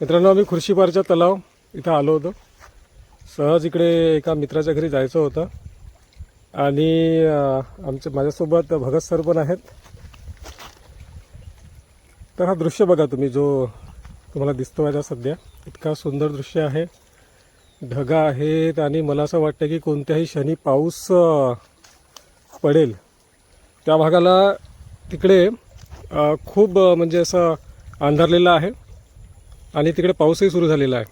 मित्रांनो आम्ही खुर्शीपारच्या तलाव इथं आलो होतो. सहज इकडे एका मित्राच्या घरी जायचं होतं. आणि आमचे आमच्या माझ्यासोबत भगत सर पण आहेत. तर हा दृश्य बघा तुम्ही जो तुम्हाला दिसतो आहे सध्या. इतका सुंदर दृश्य आहे. ढगा आहेत आणि मला असं वाटतं की कोणत्याही क्षणी पाऊस पडेल. त्या भागाला तिकडे खूप म्हणजे असं अंधारलेलं आहे. आणि तिकडे पाऊसही सुरू झालेला आहे.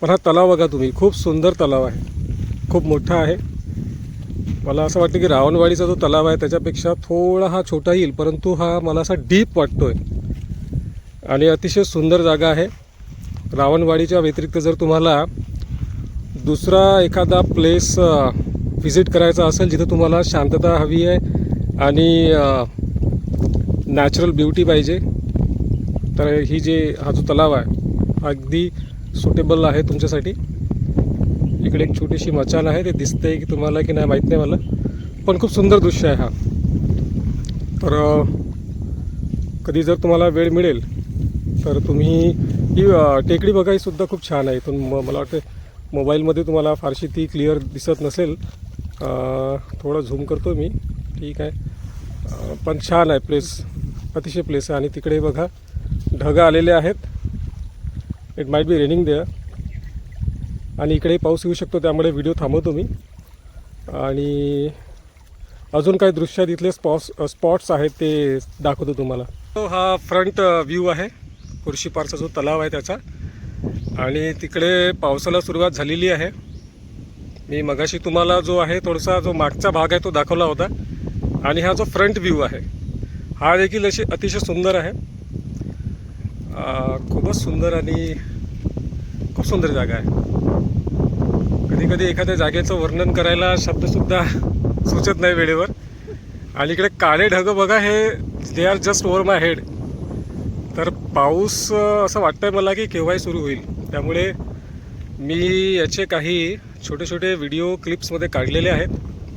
पण हा तलाव बघा तुम्ही खूप सुंदर तलाव आहे. खूप मोठा आहे. मला असं वाटतं की रावणवाडीचा जो तलाव आहे त्याच्यापेक्षा थोडा हा छोटा येईल परंतु हा मला असा डीप वाटतो आहे आणि अतिशय सुंदर जागा आहे. रावणवाडीच्या व्यतिरिक्त जर तुम्हाला दुसरा एखादा प्लेस व्हिजिट करायचा असेल जिथं तुम्हाला शांतता हवी आहे आणि नॅचरल ब्युटी पाहिजे तर ही जे हा जो तलाव आहे अगदी सुटेबल आहे तुमच्यासाठी. इकडे एक छोटीशी मचान आहे ते दिसते की तुम्हाला की नाही माहीत नाही मला पण खूप सुंदर दृश्य आहे हा. तर कधी जर तुम्हाला वेळ मिळेल तर तुम्ही ही टेकडी बघा खूप छान आहे. इथून म- मला वाटतं मोबाईलमध्ये तुम्हाला फारशी ती क्लिअर दिसत नसेल. थोडं झूम करतो मी. ठीक आहे. पण छान आहे प्लेस अतिशय प्लेस आहे. आणि तिकडे बघा ढगा आलेले आहेत. It might be raining there आणि इकडे पाऊस येऊ शकतो त्यामुळे व्हिडिओ थांबवतो मी. आणि अजून काही दृश्य तिथले स्पॉट्स स्पॉट्स आहेत ते दाखवतो तुम्हाला. तो हा फ्रंट व्ह्यू आहे. खुर्शीपारचा जो तलाव आहे त्याचा. आणि तिकडे पावसाला सुरुवात झालेली आहे. मी मगाशी तुम्हाला जो आहे थोडासा जो मागचा भाग आहे तो दाखवला होता. आणि हा जो फ्रंट व्ह्यू आहे हा देखील अशी अतिशय सुंदर आहे. खूपच सुंदर आणि खूप सुंदर जागा आहे. कधी कधी एखाद्या जागेचं वर्णन करायला शब्दसुद्धा सुचत नाही वेळेवर. आणि इकडे काळे ढग बघा हे they are just over my head तर पाऊस असं वाटतंय मला की केव्हाही सुरू होईल. त्यामुळे मी याचे काही छोटे छोटे व्हिडिओ क्लिप्समध्ये काढलेले आहेत.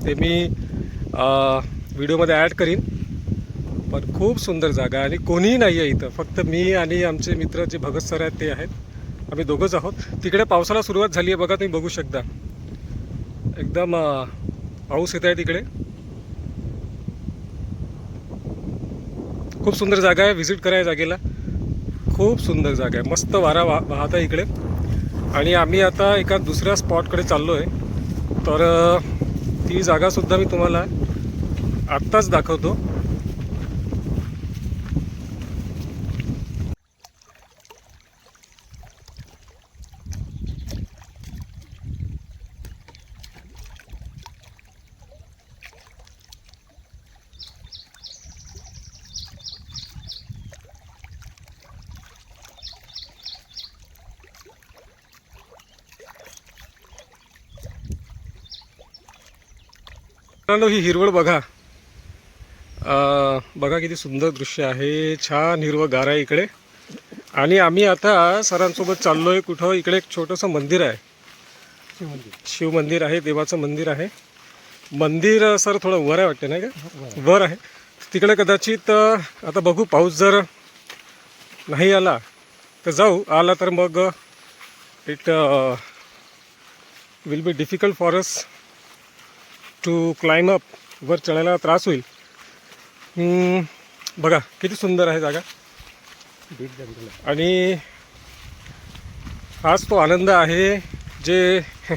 ते मी व्हिडिओमध्ये ॲड करीन. पण खूप सुंदर जागा आहे आणि कोणीही नाही आहे इथं. फक्त मी आणि आमचे मित्र जे भगत सर आहेत ते आहेत. आम्ही दोघंच आहोत. तिकडे पावसाला सुरुवात झाली आहे बघा तुम्ही बघू शकता. एकदम पाऊस येत आहे तिकडे. खूप सुंदर जागा आहे. व्हिजिट कराय जागेला. खूप सुंदर जागा आहे. मस्त वारा वा वाहत आहे इकडे. आणि आम्ही आता एका दुसऱ्या स्पॉटकडे चाललो आहे तर ती जागासुद्धा मी तुम्हाला आत्ताच दाखवतो. मित्रांनो ही हिरवळ बघा. बघा किती सुंदर दृश्य आहे. छान हिरवं गार आहे इकडे. आणि आम्ही आता सरांसोबत चाललोय कुठं? इकडे एक छोटंसं मंदिर आहे. शिव मंदिर आहे देवाचं मंदिर आहे. मंदिर सर थोडं वर आहे वाटतं नाही का? वर आहे. तिकडे कदाचित आता बघू पाऊस जर नाही आला तर जाऊ. आला तर मग it will be difficult for us to climb up वर चढायला त्रास होईल. बघा किती सुंदर आहे जागा. आणि हाच तो आनंद आहे जे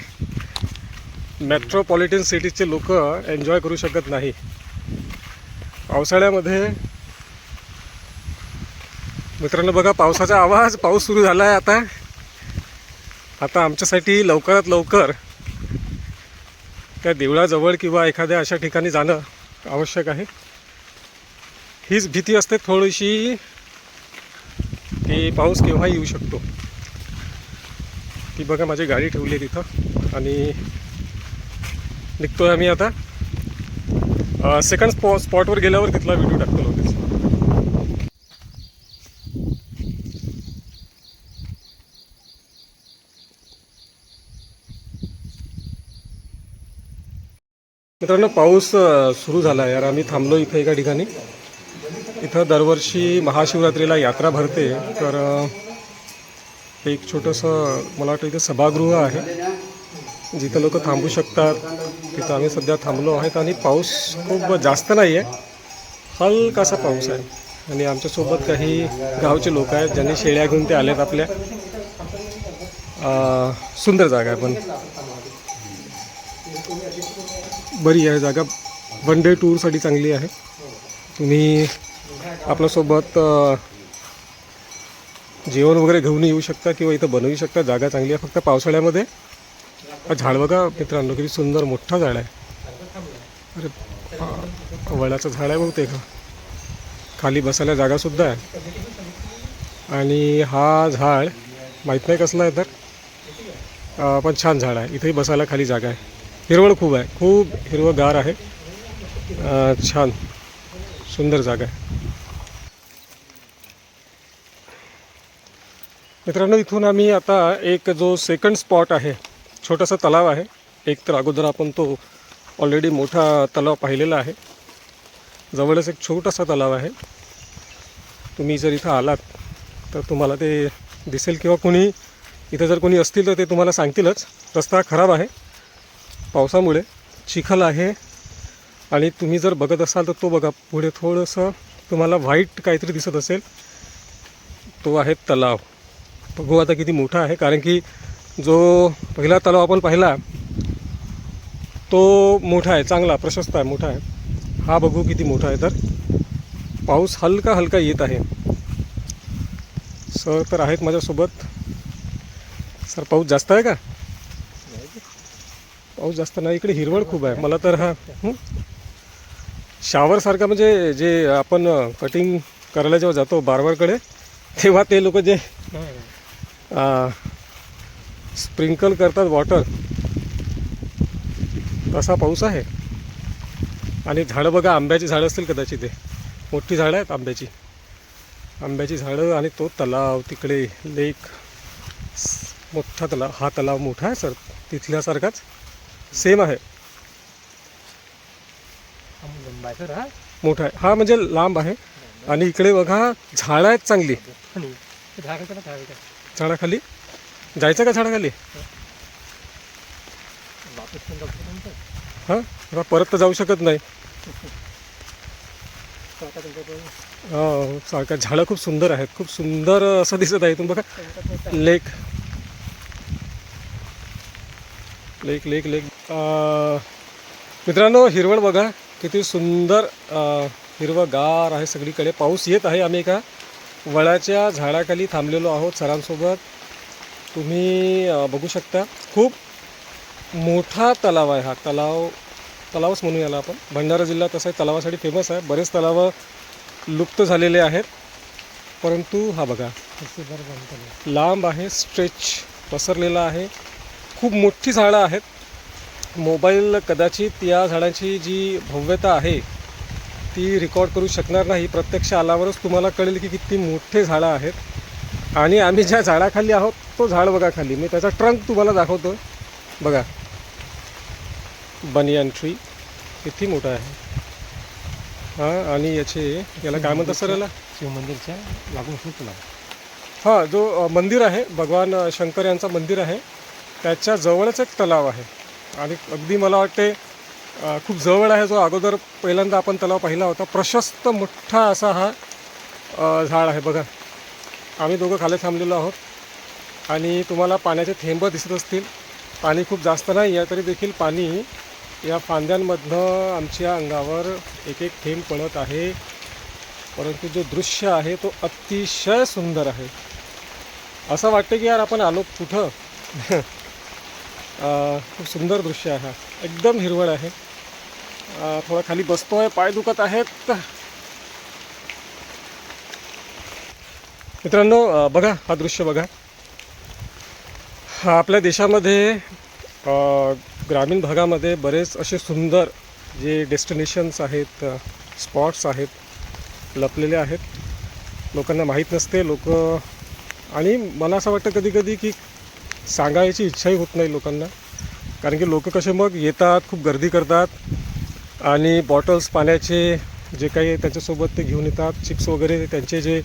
मेट्रोपॉलिटन सिटीजचे लोक एन्जॉय करू शकत नाही. पावसाळ्यामध्ये मित्रांनो बघा पावसाचा आवाज पाऊस सुरू झाला आहे आता. आता आमच्यासाठी लवकरात लवकर त्या देवळाजवळ किंवा एखाद्या अशा ठिकाणी जाणं आवश्यक आहे. हीच भीती असते थोडीशी. की पाऊस केव्हा येऊ शकतो. ती बघा माझी गाडी ठेवली आहे तिथं. आणि निघतोय आम्ही आता. सेकंड स्पॉ स्पॉटवर गेल्यावर तिथला व्हिडिओ टाकतो. मित्रांनो पाऊस सुरू झाला आहे यार आम्ही थांबलो इथं एका ठिकाणी. इथं दरवर्षी महाशिवरात्रीला यात्रा भरते. तर एक छोटंसं मला वाटतं इथं सभागृह आहे. जिथं लोक थांबू शकतात. तिथं आम्ही सध्या थांबलो आहेत आणि पाऊस खूप जास्त नाही आहे हलकासा पाऊस आहे. आणि आमच्यासोबत काही गावचे लोक आहेत. ज्यांनी शेळ्या घेऊन ते आलेत आपल्या. सुंदर जागा आहे पण. बरी आहे जागा. वन डे टूरसाठी चांगली आहे. तुम्ही आपल्यासोबत जेवण वगैरे घेऊन येऊ शकता किंवा इथं बनवू शकता. जागा चांगली आहे फक्त पावसाळ्यामध्ये. झाड बघा मित्रांनो किती सुंदर मोठा झाड आहे. अरे वळाचं झाड आहे बहुतेक. हा. खाली बसायला जागासुद्धा आहे. आणि हा झाड माहीत नाही कसला आहे तर पण छान झाड आहे. इथेही बसायला खाली जागा आहे. हिरवळ खूप आहे. खूप हिरवगार आहे. छान. सुंदर जागा आहे. मित्रांनो इथून आम्ही आता एक जो सेकंड स्पॉट आहे छोटासा तलाव आहे. एक तर अगोदर आपण तो ऑलरेडी मोठा तलाव पाहिलेला आहे. जवळच एक छोटासा तलाव आहे. तुम्ही जर इथं आलात तर तुम्हाला ते दिसेल किंवा कोणी इथं जर कोणी असतील तर ते तुम्हाला सांगतीलच. रस्ता खराब आहे. पावसामुळे चिखल आहे. आणि तुम्ही जर बघत असाल तर तो बघा पुढे थोडंसं तुम्हाला व्हाईट काहीतरी दिसत असेल. तो आहे तलाव. बघू आता किती मोठा आहे कारण की जो पहिला तलाव आपण पाहिला तो मोठा आहे चांगला प्रशस्त आहे मोठा आहे. हा बघू किती मोठा आहे तर. पाऊस हलका हलका येत आहे. सर तर आहेत माझ्यासोबत. सर पाऊस जास्त आहे का? पाऊस जास्त नाही इकडे हिरवळ खूप आहे. मला तर हा शावरसारखा म्हणजे जे आपण कटिंग करायला जेव्हा जातो बार्बरकडे तेव्हा ते लोक जे स्प्रिंकल करतात वॉटर तसा पाऊस आहे. आणि झाडं बघा आंब्याची झाडं असतील कदाचित ते. मोठी झाडं आहेत आंब्याची. आंब्याची झाडं आणि तो तलाव तिकडे लेक मोठा तलाव हा तलाव मोठा आहे सर तिथल्यासारखाच. सेम आहे. मोठा आहे. हा म्हणजे लांब आहे. आणि इकडे बघा झाडं आहेत चांगली. झाडाखाली? जायचं का झाडाखाली? हां? आता परत तर जाऊ शकत नाही. हो सारखं झाडं खूप सुंदर आहेत. खूप सुंदर असं दिसत आहे. तुम्ही बघा लेक. लेक लेक लेक. मित्रांनो हिरवळ बघा. किती सुंदर हिरवंगार आहे सगळीकडे. पाऊस येत आहे. आम्ही एका वडाच्या झाडाखाली थांबलेलो आहोत सरांसोबत. तुम्ही बघू शकता. खूप मोठा तलाव आहे हा. तलाव तलावच म्हणून याला आपण. भंडारा जिल्हा तसा तलावासाठी फेमस आहे. बरेच तलावं लुप्त झालेले आहेत. परंतु हा बघा. लांब आहे. स्ट्रेच पसरलेला आहे. खूप मोठी झाडं आहेत. मोबाईल कदाचित या झाडांची जी भव्यता आहे ती रेकॉर्ड करू शकणार नाही. प्रत्यक्ष आल्यावरच तुम्हाला कळेल की किती मोठे झाडं आहेत. आणि आम्ही ज्या झाडाखाली आहोत तो झाड बघा खाली. मी त्याचा ट्रंक तुम्हाला दाखवतो बघा. बनियान ट्री किती मोठा आहे. हां आणि याचे याला काय म्हणतात सर याला? शिवमंदिरच्या लागून हां जो मंदिर आहे भगवान शंकर यांचं मंदिर आहे. त्याच्या जवळच एक तलाव आहे. आणि अगदी मला वाटते खूप जवळ आहे जो अगोदर पहिल्यांदा आपण तलाव पाहिला होता. प्रशस्त मोठा असा हा झाड आहे. बघा आम्ही दोघं खाली थांबलेलो आहोत. आणि तुम्हाला पाण्याचे थेंब दिसत असतील. पाणी खूप जास्त नाही आहे तरी देखील पाणी या फांद्यांमधनं आमच्या अंगावर एक एक थेंब पडत आहे. परंतु जो दृश्य आहे तो अतिशय सुंदर आहे. असं वाटतं की यार आपण आलो कुठं? खूप सुंदर दृश्य आहे. हा एकदम हिरवळ आहे. थोडा खाली बसतोय पाय दुखत आहेत. मित्रांनो बघा हा दृश्य बघा. हा आपल्या देशामध्ये ग्रामीण भागामध्ये बरेच असे सुंदर जे डेस्टिनेशन्स आहेत स्पॉट्स आहेत लपलेले आहेत. लोकांना माहीत नसते लोक आणि मला असं वाटतं कधी कधी की सांगायची इच्छाही होत नाही लोकांना. कारण की लोक कसे मग येतात खूप गर्दी करतात आणि बॉटल्स पाण्याचे जे काही आहे त्याच्यासोबत ते घेऊन येतात. चिप्स वगैरे त्यांचे जे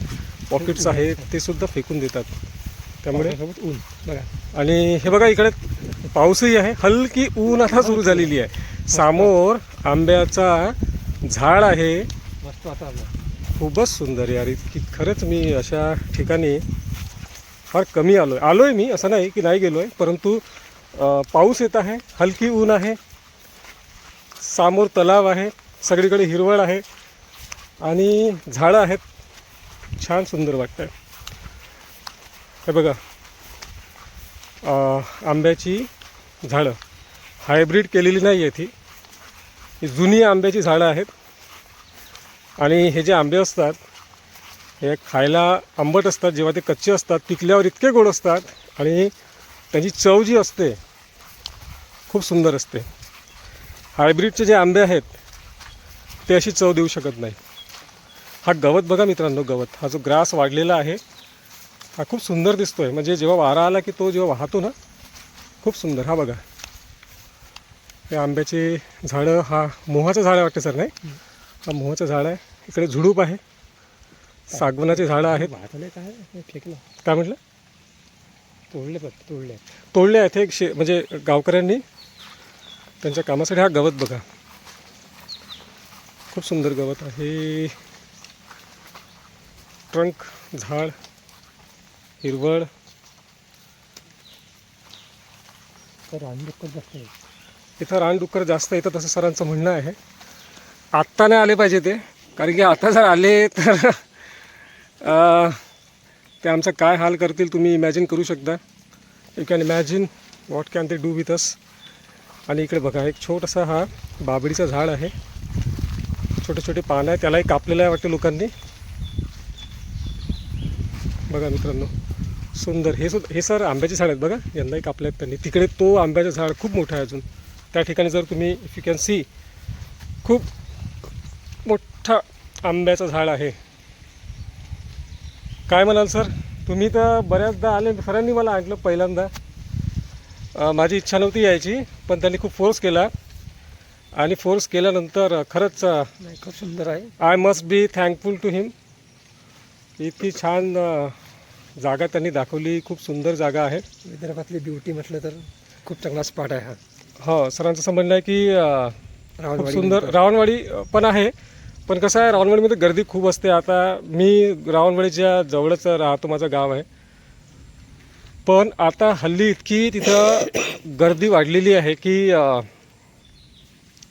पॉकेट्स आहेत ते सुद्धा फेकून देतात. त्यामुळे ऊन. बघा. आणि हे बघा इकडे पाऊसही आहे. हलकी ऊन आता सुरू झालेली आहे. समोर आंब्याचा झाड आहे. खूपच सुंदर यार. इतकी खरंच मी अशा ठिकाणी फार कमी आलो आहे आलो आहे मी असं नाही की नाही गेलो आहे परंतु पाऊस येत आहे हलकी ऊन आहे सामोर तलाव आहे सगळीकडे हिरवळ आहे आणि झाडं आहेत. छान सुंदर वाटतं आहे हे बघा आंब्याची झाडं. हायब्रीड केलेली नाही आहे ती. ही जुनी आंब्याची झाडं आहेत. आणि हे जे आंबे असतात हे खायला आंबट असतात जेव्हा ते कच्चे असतात पिकल्यावर इतके गोड असतात आणि त्याची चव जी असते खूप सुंदर असते. हायब्रिडचे जे आंबे आहेत ते अशी चव देऊ शकत नाही. हा गवत बघा मित्रांनो गवत. हा जो ग्रास वाढलेला आहे हा खूप सुंदर दिसतो आहे म्हणजे जेव्हा वारा आला की तो जेव्हा वाहतो ना खूप सुंदर. हा बघा. हे आंब्याचे झाडं हा मोहाचं झाड आहे वाटतं सर नाही? हा मोहाचं झाड आहे. इकडे झुडूप आहे. सागवनाचे झाडं आहेत. काय हे फेकलं. काय म्हटलं? तोडले तोडले. तोडले आहेत हे एक शे म्हणजे गावकऱ्यांनी. त्यांच्या कामासाठी हा गवत बघा. खूप सुंदर गवत आहे. ट्रंक झाड हिरवळ. तर रान दुःख जास्त इथं रानडुक्कर जास्त येतं तसं सरांचं म्हणणं आहे. आत्ता नाही आले पाहिजे ते कारण की आता जर आले तर ते आमचा काय हाल करतील तुम्ही इमॅजिन करू शकता. You can imagine what can they do with us आणि इकडे बघा एक छोटासा हा बाबडीचं झाड आहे. छोटे छोटे पानं आहे त्यालाही कापलेलं आहे वाटतं लोकांनी. बघा मित्रांनो सुंदर. हे सुद्धा हे सर आंब्याचे झाड आहेत बघा यंदाही कापले आहेत त्यांनी. तिकडे तो आंब्याचं झाड खूप मोठं आहे अजून. त्या ठिकाणी जर तुम्ही इफ यू कॅन सी खूप मोठा आंब्याचं झाड आहे. काय म्हणाल सर? तुम्ही तर बऱ्याचदा आले सरांनी मला आणलं पहिल्यांदा. माझी इच्छा नव्हती यायची पण त्यांनी खूप फोर्स केला. आणि फोर्स केल्यानंतर खरंच नाही खूप सुंदर आहे. I must be thankful to him इतकी छान जागा त्यांनी दाखवली. खूप सुंदर जागा आहे. विदर्भातली ब्युटी म्हटलं तर खूप चांगला स्पॉट आहे हा. हो सरांचं असं म्हणणं आहे की खूप सुंदर. रावणवाडी पण आहे. पण कसं आहे रावणवाडीमध्ये गर्दी खूप असते. आता मी रावणवाडीच्या जवळच राहतो माझं गाव आहे. पण आता हल्ली इतकी तिथं गर्दी वाढलेली आहे की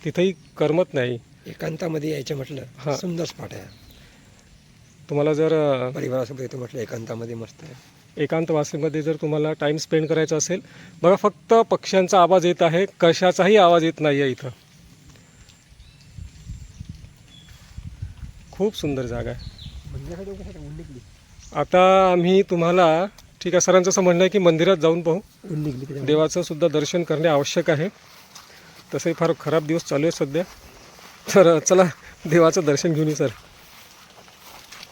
तिथंही करमत नाही. एकांतामध्ये यायचं हा. म्हटलं सुंदर स्पॉट आहे. तुम्हाला जर परिवारासोबत येतो म्हटलं एकांतामध्ये मस्त आहे. एकांतवासीमध्ये जर तुम्हाला टाईम स्पेंड करायचा असेल बघा फक्त पक्ष्यांचा आवाज येत आहे कशाचाही आवाज येत नाही आहे इथं. खूप सुंदर जागा आहे. आता आम्ही तुम्हाला ठीक आहे सरांचं असं म्हणणं आहे की मंदिरात जाऊन पाहू. देवाचं सुद्धा दर्शन करणे आवश्यक आहे. तसंही फार खराब दिवस चालू आहे सध्या. तर चला देवाचं दर्शन घेऊन सर.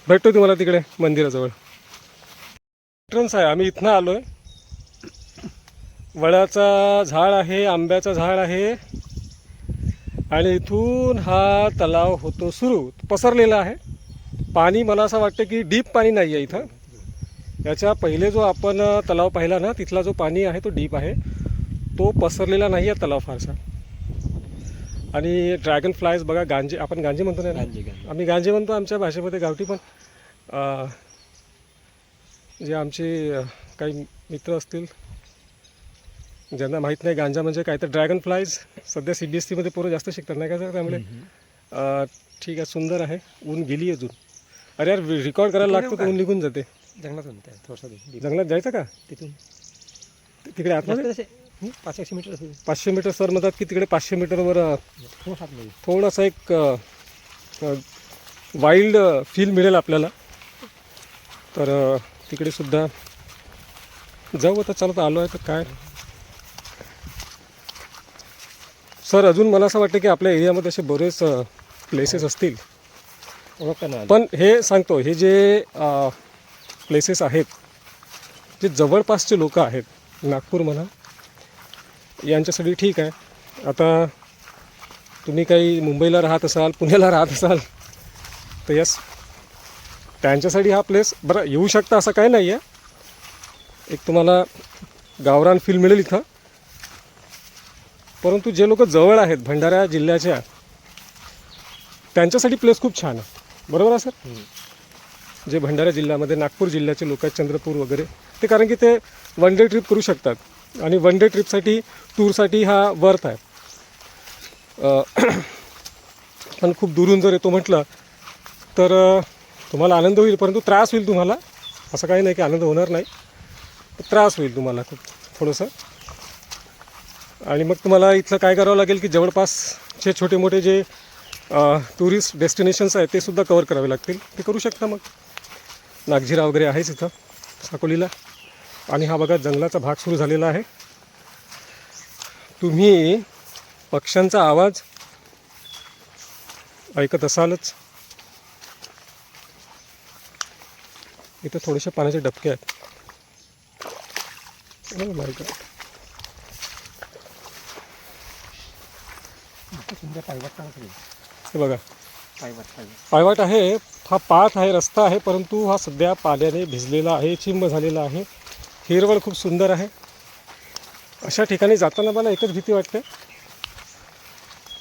भेटतो तुम्हाला तिकडे मंदिराजवळ. एंट्रन्स आहे आम्ही इथनं आलो आहे वडाचा झाड आहे आंब्याचं झाड आहे. आणि इथून हा तलाव होतो सुरू पसरलेला आहे. पाणी मला असं वाटतं की डीप पाणी नाही आहे इथं. याच्या पहिले जो आपण तलाव पाहिला ना तिथला जो पाणी आहे तो डीप आहे. तो पसरलेला नाही आहे तलाव फारसा. आणि ड्रॅगन फ्लायज बघा गांजे आपण गांजे म्हणतो ना. आम्ही गांजे म्हणतो आमच्या भाषेमध्ये गावठी पण. जे आमचे काही मित्र असतील ज्यांना माहीत नाही गांजा म्हणजे काय तर ड्रॅगन फ्लायज सध्या सी बी एस सीमध्ये पोरं जास्त शिकतात नाही का सर? त्यामुळे ठीक आहे सुंदर आहे. ऊन गेली अजून. अरे यार रेकॉर्ड करायला लागतो तर ऊन निघून जाते. जंगलात आहे थोडंसं. जंगलात जायचं का? तिथून. तिकडे आतमध्ये? जास्त असे हं, पाच एकशे मीटर असेल. पाचशे मीटर सर म्हणतात की तिकडे पाचशे मीटरवर आतमध्ये थोडासा एक वाईल्ड फील मिळेल आपल्याला. तर तिकडे सुद्धा जाऊ आता चालत आलो आहे तर काय? सर अजून मला असं वाटतं की आपल्या एरियामध्ये असे बरेच प्लेसेस असतील. पण हे सांगतो हे जे प्लेसेस आहेत जे जवळपासचे लोक आहेत नागपूर म्हणा यांच्यासाठी ठीक आहे. आता तुम्ही काही मुंबईला राहत असाल पुण्याला राहत असाल तर यस त्यांच्यासाठी हा प्लेस बरं येऊ शकता असं काही नाही आहे एक तुम्हाला गावरान फील मिळेल इथं. परंतु जे लोक जवळ आहेत भंडारा जिल्ह्याच्या त्यांच्यासाठी प्लेस खूप छान आहे. बरोबर आहे सर? जे भंडारा जिल्ह्यामध्ये नागपूर जिल्ह्याचे लोक आहेत चंद्रपूर वगैरे ते कारण की ते वन डे ट्रिप करू शकतात. आणि वन डे ट्रिपसाठी टूरसाठी हा वर्थ आहे. पण खूप दुरून जर येतो म्हटलं तर तुम्हाला आनंद होईल परंतु त्रास होईल तुम्हाला. असं काही नाही की आनंद होणार नाही. त्रास होईल तुम्हाला खूप थोडंसं. आणि मग तुम्हाला इथलं काय करावं लागेल की जवळपासचे छोटे मोठे जे टुरिस्ट डेस्टिनेशन्स आहेत ते सुद्धा कवर करावे लागतील. ते करू शकता मग. नागझिरा वगैरे आहेच इथं साकोलीला. आणि हा बघा जंगलाचा भाग सुरू झालेला आहे. तुम्ही पक्ष्यांचा आवाज ऐकत असालच. इथं थोडेसे पाण्याचे डबके आहेत. Oh मस्त सुंदर पायवाट. हे बघा. पायवाट पायवाट. पायवाट आहे हा पाथ आहे रस्ता आहे परंतु हा सध्या पाण्याने भिजलेला आहे चिंब झालेला आहे. हिरवळ खूप सुंदर आहे. अशा ठिकाणी जाताना मला एकच भीती वाटते.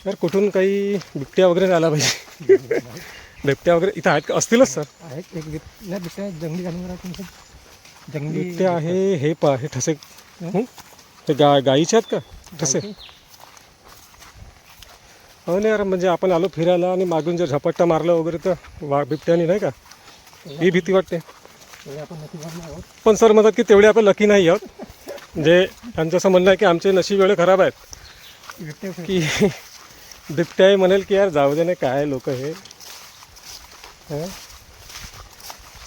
तर कुठून काही बिबट्या वगैरे आला पाहिजे. बिबट्या वगैरे इथं आहेत का? असतीलच सर. आहेत एक बिबट्या जंगली जनावर आहे तुमचं जंगली बिबट्या आहे हे पा हे ठसे? हे? गा गाईचे आहेत का? ठसे. हो नाही यार म्हणजे आपण आलो फिरायला आणि मागून जर झपाट्टा मारलं वगैरे तर वा बिबट्याने नाही का? ही भीती वाटते. नाही पण सर म्हणतात की तेवढे आपण लकी नाही आहोत. म्हणजे त्यांचं असं म्हणणं आहे की आमचे नशीब वेळे खराब आहेत. बिबट्या की बिबट्याही म्हणेल की यार जाऊ दे ना काय लोक हे?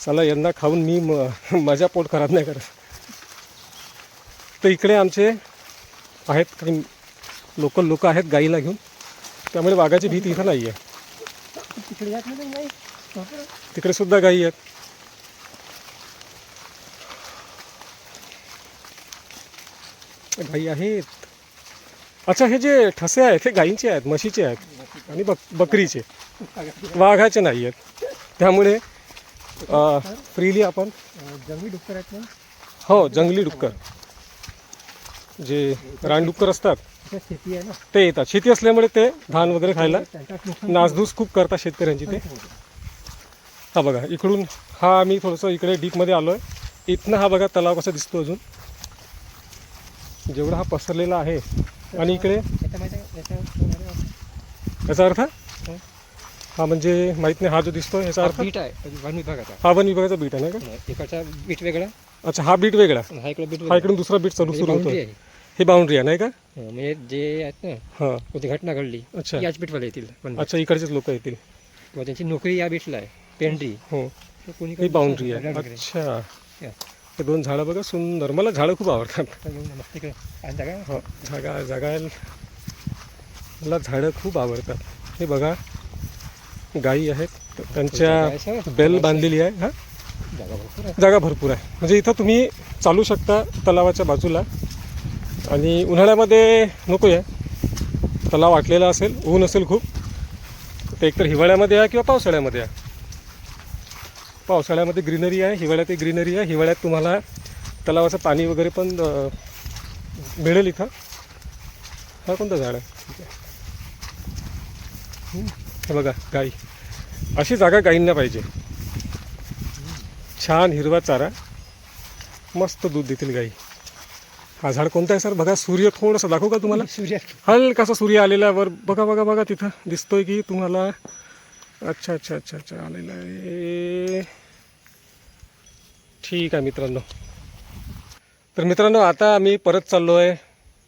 चला यंदा खाऊन मी म माझ्या पोट खराब नाही करत. तर इकडे आमचे आहेत काही लोकल लोक आहेत गाईला घेऊन. त्यामुळे वाघाची भीती इथं नाही आहे तिकडे सुद्धा गाई आहेत. गाई आहेत. अच्छा हे जे ठसे आहेत हे गाईंचे आहेत म्हशीचे आहेत आणि बक बकरीचे. वाघाचे नाही आहेत. त्यामुळे फ्रीली आपण जंगली डुक्कर आहेत ना हो जंगली डुक्कर. जे रानडुक्कर असतात शेती आहे ना. ते येतात. शेती असल्यामुळे ते धान वगैरे खायला नासधूस खूप करतात शेतकऱ्यांची ते. हा बघा इकडून हा मी थोडंसं इकडे डीपमध्ये आलो आहे इथनं हा बघा तलाव कसा दिसतो अजून. जेवढा हा पसरलेला आहे. आणि इकडे? याचा अर्थ? हं? म्हणजे माहीत नाही हा जो दिसतो याचा अर्थ? बीट आहे वन विभागाचा. हा वन विभागाचा बीट आहे ना का? इकडचा बीट वेगळा. अच्छा हा बीट वेगळा. हा इकडे बीट हा इकडून दुसरा बीट चालू म्हणजे सुरू होतो हे बाउंड्री आहे नाही का? हं, म्हणजे जे आहेत ना हां. कोणती घटना घडली अच्छा. याच बीटवाले येतील अच्छा इकडचेच लोक येतील. किंवा त्यांची नोकरी या बीटला आहे पेंड्री. हो. तर कोणी ही बाउंड्री आहे. अच्छा. हे दोन झाडं बघा सुंदर. मला झाडं खूप आवडतात. जागा हो जागा जागा मला झाडं खूप आवडतात. हे बघा गायी आहेत. त्यांच्या. बेल बांधलेली आहे हा. जागा भरपूर आहे. म्हणजे इथं तुम्ही चालू शकता तलावाच्या बाजूला. आणि उन्हाळ्यामध्ये नको आहे तलाव आटलेला असेल ऊन असेल खूप. ते एकतर हिवाळ्यामध्ये आहे किंवा पावसाळ्यामध्ये आहे. पावसाळ्यामध्ये ग्रीनरी आहे हिवाळ्यात ग्रीनरी आहे. हिवाळ्यात तुम्हाला तलावाचं पाणी वगैरे पण मिळेल इथं. हा कोणतं झाड आहे? हे बघा गाई. अशी जागा गाईंना पाहिजे. छान हिरवा चारा. मस्त दूध देतील गाई. हा झाड कोणता आहे सर? बघा सूर्य थोडंसं दाखवू का तुम्हाला? सूर्य हलकासा सूर्य आलेला आहे वर बघा बघा बघा तिथं दिसतोय की तुम्हाला. अच्छा अच्छा अच्छा अच्छा आलेला आहे. ठीक आहे मित्रांनो. तर मित्रांनो आता आम्ही परत चाललो आहे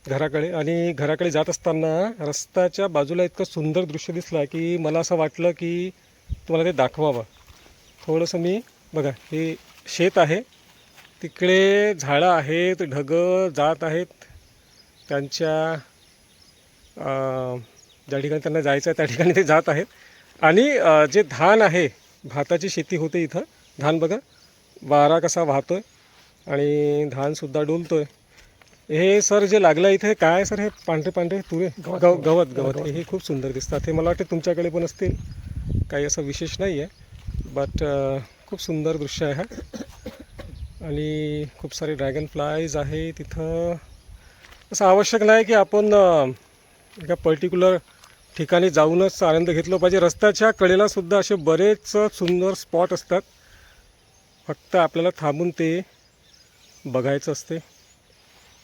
घराकडे आणि घराकडे जात असताना रस्त्याच्या बाजूला इतकं सुंदर दृश्य दिसलं की मला असं वाटलं की तुम्हाला ते दाखवावं. थोडंसं मी बघा हे शेत आहे. तिकडे झाडं आहेत ढगं जात आहेत. त्यांच्या ज्या ठिकाणी त्यांना जायचं आहे त्या ठिकाणी ते जात आहेत. आणि जे धान आहे भाताची शेती होते इथं. धान बघा वारा कसा वाहतोय आणि धानसुद्धा डोलतोय. हे सर जे लागलं इथे काय सर हे? पांढरे पांढरे तुरे गव गवत गवत. हे हे खूप सुंदर दिसतात. हे मला वाटते तुमच्याकडे पण असतील. काही असं विशेष नाही आहे बट खूप सुंदर दृश्य आहे हा. आणि खूप सारे ड्रॅगन फ्लायज आहे तिथं असं आवश्यक नाही की आपण एका पर्टिक्युलर ठिकाणी जाऊनच आनंद घेतला पाहिजे. रस्त्याच्या कडेला सुद्धा असे बरेच सुंदर स्पॉट असतात. फक्त आपल्याला थांबून ते बघायचं असते.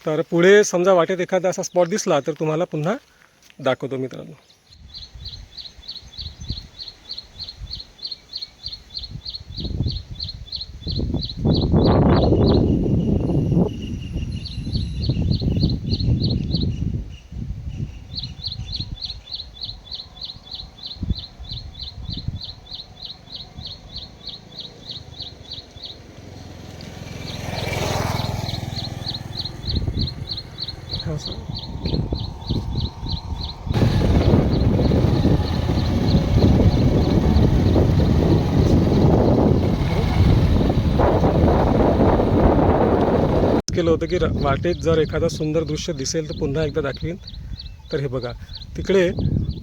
तर पुढे समजा वाटेत एखादा असा स्पॉट दिसला तर तुम्हाला पुन्हा दाखवतो मित्रांनो असं. केलं होतं की वाटेत जर एखादा सुंदर दृश्य दिसेल तर पुन्हा एकदा दाखवीन. तर हे बघा तिकडे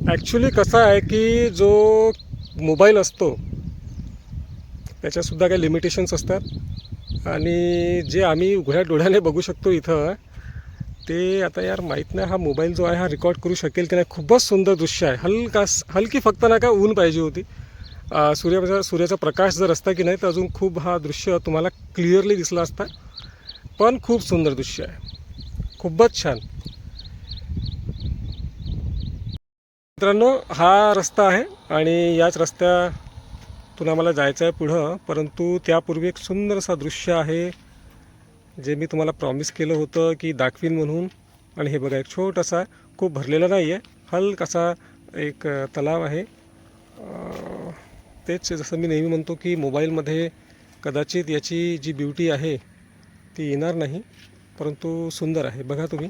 ॲक्च्युली कसं आहे की जो मोबाईल असतो त्याच्यासुद्धा काही लिमिटेशन्स असतात. आणि जे आम्ही उघड्या डोळ्याने बघू शकतो इथं ते आता यार माहीत नाही हा मोबाईल जो आहे हा रेकॉर्ड करू शकेल की नाही. खूपच सुंदर दृश्य आहे. हलका हलकी फक्त ना का ऊन पाहिजे होती. सूर्याचा सूर्याचा प्रकाश जर असता की नाही तर अजून खूप हा दृश्य तुम्हाला क्लिअरली दिसला असता. पण खूप सुंदर दृश्य आहे. खूपच छान. मित्रांनो हा रस्ता आहे आणि याच रस्त्यातून आम्हाला जायचं आहे पुढं परंतु त्यापूर्वी एक सुंदर असा दृश्य आहे जे मी तुम्हाला प्रॉमिस केलं होतं की दाखवीन म्हणून. आणि हे बघा एक छोटासा खूप भरलेला नाही आहे हलकासा एक तलाव आहे. तेच जसं मी नेहमी म्हणतो की मोबाईलमध्ये कदाचित याची जी ब्युटी आहे ती येणार नाही परंतु सुंदर आहे. बघा तुम्ही.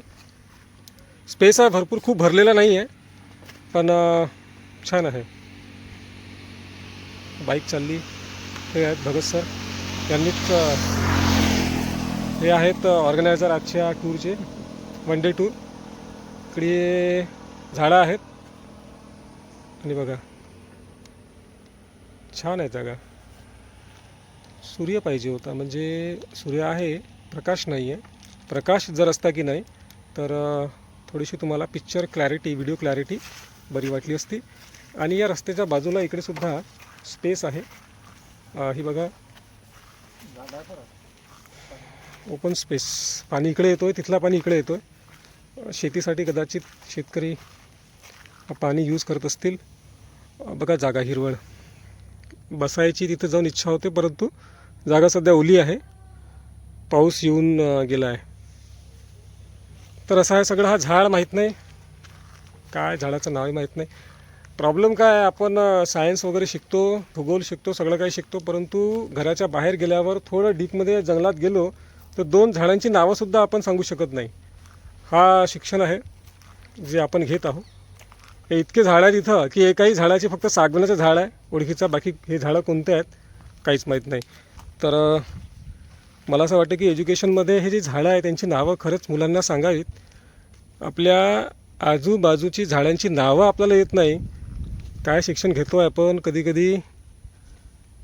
स्पेस आहे भरपूर खूप भरलेला नाही आहे पण छान आहे. बाईक चालली. हे आहेत भगत सर यांनीच हे आहेत ऑर्गनायझर आजच्या टूरचे वन डे टूर इकडे झाडं आहेत. आणि बघा. छान आहे जागा. सूर्य पाहिजे होता. म्हणजे सूर्य आहे प्रकाश नाही आहे प्रकाश जर असता की नाही तर थोडीशी तुम्हाला पिक्चर क्लॅरिटी व्हिडिओ क्लॅरिटी बरी वाटली असती. आणि या रस्त्याच्या बाजूला इकडे सुद्धा स्पेस आहे. ही बघा. ओपन स्पेस पाणी इकडे येतो आहे तिथला पाणी इकडे येतो आहे शेतीसाठी कदाचित शेतकरी पाणी यूज करत असतील. बघा जागा हिरवळ. बसायची तिथं जाऊन इच्छा होते परंतु जागा सध्या ओली आहे. पाऊस येऊन गेला आहे तर असं आहे सगळं हा झाड माहीत नाही. काय झाडाचं नावही माहीत नाही. प्रॉब्लेम काय आपण सायन्स वगैरे शिकतो भूगोल शिकतो सगळं काही शिकतो परंतु घराच्या बाहेर गेल्यावर थोडं डीपमध्ये जंगलात गेलो तर दोन झाडांची नावंसुद्धा आपण सांगू शकत नाही. हा शिक्षण आहे जे आपण घेत आहोत. हे इतके झाडं आहेत इथं की एकाही झाडाची फक्त सागवनाचं झाड आहे ओळखीचा बाकी हे झाडं कोणते आहेत काहीच माहीत नाही. तर मला असं वाटतं की एज्युकेशनमध्ये हे जे झाडं आहे त्यांची नावं खरंच मुलांना सांगावीत. आपल्या आजूबाजूची झाडांची नावं आपल्याला येत नाही. काय शिक्षण घेतो आहे आपण? कधीकधी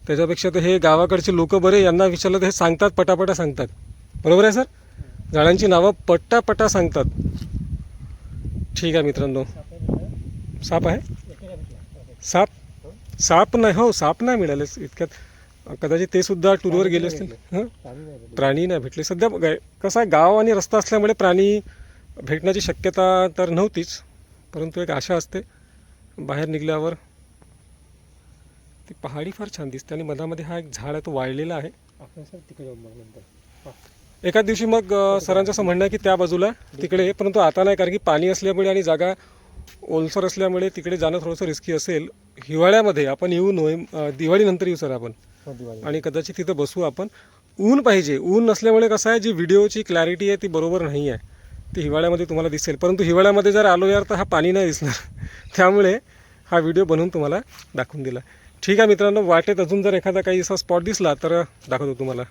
त्याच्यापेक्षा तर हे गावाकडचे लोक बरे यांना विचारलं तर हे सांगतात पटापटा सांगतात. बरोबर आहे सर? झाडांची नावं पटापटा सांगतात. ठीक आहे मित्रांनो. साप आहे? साप? साप नाही हो साप नाही मिळाले इतक्यात. कदाचित ते सुद्धा टूरवर गेले असतील. हं? प्राणी नाही भेटले. सध्या कसं आहे गाव आणि रस्ता असल्यामुळे प्राणी भेटण्याची शक्यता तर नव्हतीच परंतु एक आशा असते. बाहेर निघाल्यावर ती पहाडी फार छान दिसते आणि मधामध्ये हा एक झाड आहे तो वाळलेला आहे. एका दिवशी मग सरांचं असं म्हणणं आहे की त्या बाजूला तिकडे. परंतु आता नाही कारण की पाणी असल्यामुळे आणि जागा ओलसर असल्यामुळे तिकडे जाणं थोडंसं रिस्की असेल. हिवाळ्यामध्ये आपण येऊ नोव्हेंब दिवाळीनंतर येऊ सर आपण. आणि कदाचित तिथं बसू आपण. ऊन पाहिजे. ऊन नसल्यामुळे कसं आहे जी व्हिडिओची क्लॅरिटी आहे ती बरोबर नाही आहे. ती हिवाळ्यामध्ये तुम्हाला दिसेल. परंतु हिवाळ्यामध्ये जर आलो यार तर हा पाणी नाही दिसणार. त्यामुळे हा व्हिडिओ बनवून तुम्हाला दाखवून दिला. ठीक आहे मित्रांनो वाटेत अजून जर एखादा काही असा स्पॉट दिसला तर दाखवतो तुम्हाला.